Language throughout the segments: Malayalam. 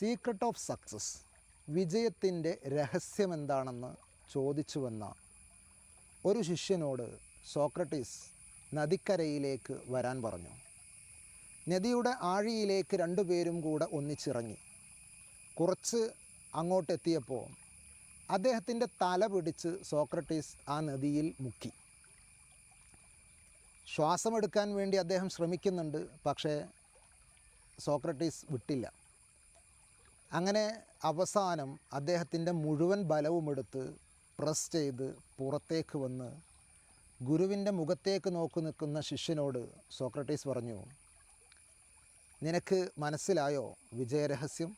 സീക്രട്ട് ഓഫ് സക്സസ് വിജയത്തിന്റെ രഹസ്യം എന്താണെന്ന് ചോദിച്ചു വന്ന ഒരു ശിഷ്യനോട് സോക്രട്ടീസ് നദിക്കരയിലേക്ക് വരാൻ പറഞ്ഞു. നദിയുടെ ആഴിയിലേക്ക് രണ്ടുപേരും കൂടെ ഒന്നിച്ചിറങ്ങി. കുറച്ച് അങ്ങോട്ടെത്തിയപ്പോൾ അദ്ദേഹത്തിന്റെ തല പിടിച്ച് സോക്രട്ടീസ് ആ നദിയിൽ മുക്കി. ശ്വാസമെടുക്കാൻ വേണ്ടി അദ്ദേഹം ശ്രമിക്കുന്നുണ്ട് പക്ഷേ സോക്രട്ടീസ് വിട്ടില്ല. അങ്ങനെ അവസാനം അദ്ദേഹത്തിന്റെ മുഴുവൻ ബലവുമെടുത്ത് പ്രസ് ചെയ്ത് പുറത്തേക്ക് വന്ന് ഗുരുവിന്റെ മുഖത്തേക്ക് നോക്കി നിൽക്കുന്ന ശിഷ്യനോട് സോക്രട്ടീസ് പറഞ്ഞു നിനക്ക് മനസ്സിലായോ വിജയരഹസ്യം?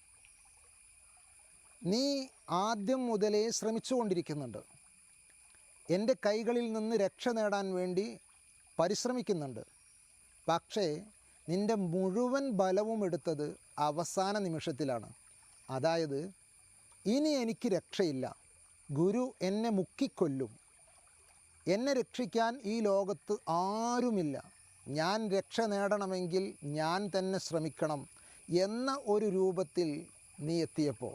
നീ ആദ്യം മുതലേ ശ്രമിച്ചുകൊണ്ടിരിക്കുന്നുണ്ട്. എന്റെ കൈകളിൽ നിന്ന് രക്ഷ നേടാൻ വേണ്ടി പരിശ്രമിക്കുന്നുണ്ട്. പക്ഷേ നിന്റെ മുഴുവൻ ബലവും എടുത്തത് അവസാന നിമിഷത്തിലാണ്. അതായത് ഇനി എനിക്ക് രക്ഷയില്ല. ഗുരു എന്നെ മുക്കിക്കൊല്ലും. എന്നെ രക്ഷിക്കാൻ ഈ ലോകത്ത് ആരുമില്ല. ഞാൻ രക്ഷ നേടണമെങ്കിൽ ഞാൻ തന്നെ ശ്രമിക്കണം എന്ന ഒരു രൂപത്തിൽ നീ എത്തിയപ്പോൾ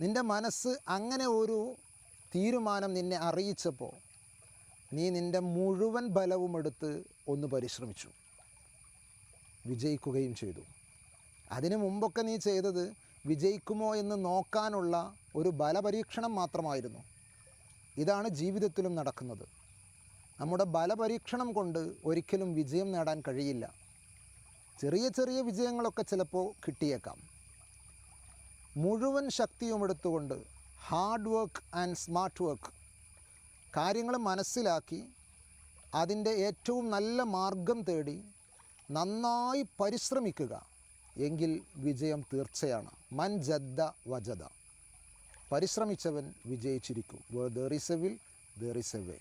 നിന്റെ മനസ്സ് അങ്ങനെ ഒരു തീരുമാനം നിന്നെ അറിയിച്ചപ്പോൾ നീ നിന്റെ മുഴുവൻ ബലവും എടുത്ത് ഒന്ന് പരിശ്രമിച്ചു. വിജയിക്കുകയും ചെയ്തു. അതിനു മുമ്പൊക്കെ നീ ചെയ്തത് വിജയിക്കുമോ എന്ന് നോക്കാനുള്ള ഒരു ബലപരീക്ഷണം മാത്രമായിരുന്നു. ഇതാണ് ജീവിതത്തിലും നടക്കുന്നത്. നമ്മുടെ ബലപരീക്ഷണം കൊണ്ട് ഒരിക്കലും വിജയം നേടാൻ കഴിയില്ല. ചെറിയ ചെറിയ വിജയങ്ങളൊക്കെ ചിലപ്പോൾ കിട്ടിയേക്കാം. മുഴുവൻ ശക്തിയും എടുത്തുകൊണ്ട് hard work and smart work കാര്യങ്ങൾ മനസ്സിലാക്കി അതിന്റെ ഏറ്റവും നല്ല മാർഗം തേടി നന്നായി പരിശ്രമിക്കുക. എങ്കിൽ വിജയം തീർച്ചയാണ്. മൻ ജദ്ദ വജദ. പരിശ്രമിച്ചവൻ വിജയിച്ചിരിക്കും. There is a will there is a way